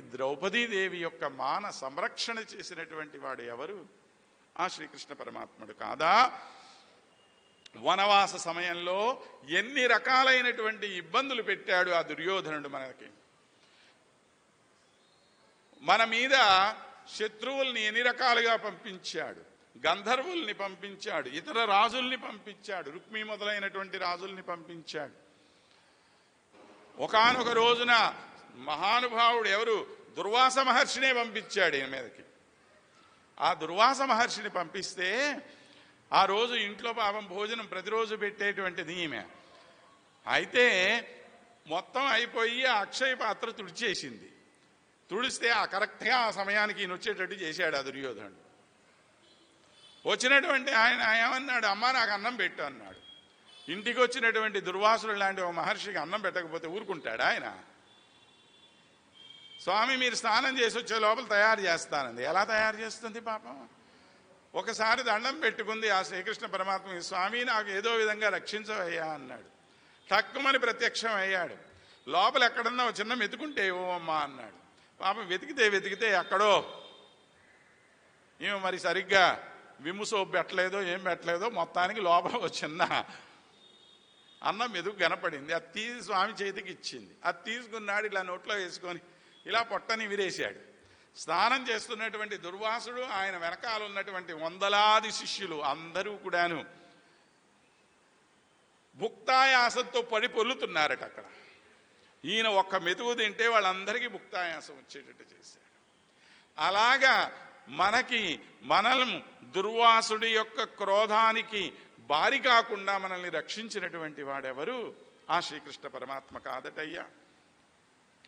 ద్రౌపదీదేవి యొక్క మాన సంరక్షణ చేసినటువంటి వాడు ఎవరు? ఆ శ్రీకృష్ణ పరమాత్ముడు కాదా? వనవాస సమయంలో ఎన్ని రకాలైనటువంటి ఇబ్బందులు పెట్టాడు ఆ దుర్యోధనుడు మనకి. మన మీద శత్రువుల్ని ఎన్ని రకాలుగా పంపించాడు? గంధర్వుల్ని పంపించాడు ఇతర రాజుల్ని పంపించాడు రుక్మి మొదలైనటువంటి రాజుల్ని పంపించాడు. ఒకానొక రోజున మహానుభావుడు ఎవరు? దుర్వాస మహర్షినే పంపించాడు ఈయన మీదకి. ఆ దుర్వాస మహర్షిని పంపిస్తే ఆ రోజు ఇంట్లో పాపం భోజనం ప్రతిరోజు పెట్టేటువంటిది ఈమె అయితే మొత్తం అయిపోయి ఆ అక్షయ పాత్ర తుడిచేసింది. తుడిస్తే ఆ కరెక్ట్గా ఆ సమయానికి ఈయన వచ్చేటట్టు చేశాడు ఆ దుర్యోధనుడు. వచ్చినటువంటి ఆయన ఏమన్నాడు? అమ్మ నాకు అన్నం పెట్టు అన్నాడు. ఇంటికి వచ్చినటువంటి దుర్వాసులు లాంటి ఒక మహర్షికి అన్నం పెట్టకపోతే ఊరుకుంటాడా ఆయన? స్వామి మీరు స్నానం చేసి వచ్చే లోపల తయారు చేస్తానంది. ఎలా తయారు చేస్తుంది పాపం? ఒకసారి దండం పెట్టుకుంది ఆ శ్రీకృష్ణ పరమాత్మ స్వామి నాకు ఏదో విధంగా రక్షించవయ్యా అన్నాడు. టక్కుమని ప్రత్యక్షం అయ్యాడు. లోపల ఎక్కడన్నా చిన్న వెతుకుంటే ఓ అమ్మా అన్నాడు. పాపం వెతికితే వెతికితే ఎక్కడో ఏమో మరి సరిగ్గా విముసో సోపు పెట్టలేదో ఏం పెట్టలేదో మొత్తానికి లోపల ఒక చిన్న అన్నం ఎదుగు కనపడింది. అది తీసి స్వామి చేతికి ఇచ్చింది. అది తీసుకున్నాడు ఇలా నోట్లో వేసుకొని ఇలా పొట్టని విరేశాడు. స్నానం చేస్తున్నటువంటి దుర్వాసుడు ఆయన వెనకాల ఉన్నటువంటి వందలాది శిష్యులు అందరూ కూడాను భుక్తాయాసంతో పడి పొల్లుతున్నారట అక్కడ. ఈయన ఒక్క మెతుకు తింటే వాళ్ళందరికీ భుక్తాయాసం వచ్చేటట్టు చేశాడు. అలాగా మనకి మనం దుర్వాసుడి యొక్క క్రోధానికి బారి కాకుండా మనల్ని రక్షించినటువంటి వాడెవరు? ఆ శ్రీకృష్ణ పరమాత్మ కాదటయ్యా.